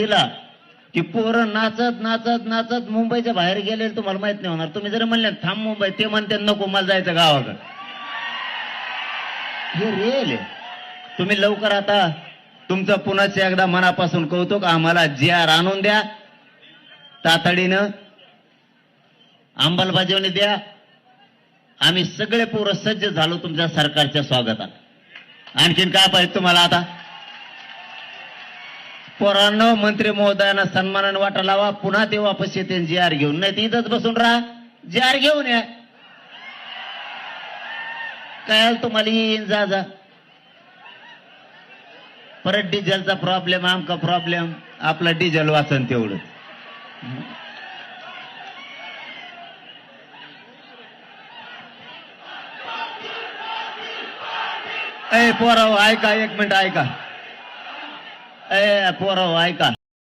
तिला की पोरं नाचत नाचत नाचत मुंबईच्या बाहेर गेले तुम्हाला माहीत नाही होणार. तुम्ही जर म्हणले थांब मुंबई ते म्हणते नको मला जायचं गावाकडे. हे रिअल तुम्ही लवकर आता तुमचं पुन्हाच एकदा मनापासून कौतुक आम्हाला जी आर आणून द्या. तातडीनं अंमलबजावणी द्या. आम्ही सगळे पोरं सज्ज झालो तुमच्या सरकारच्या स्वागतात. आणखीन काय पाहिजे तुम्हाला आता? पोरांनो मंत्री महोदयांना सन्मानाने वाटा लावा. पुन्हा ते वापस येते जी आर घेऊन. नाही इथंच बसून राहा. जी आर घेऊन या. काय तुम्हाला? येईन जा जा. परत डिझेलचा प्रॉब्लेम आमका प्रॉब्लेम आपला डिझेल वाचन तेवढं. ए पोराव ऐका एक मिनिट ऐका. ए पोराव ऐका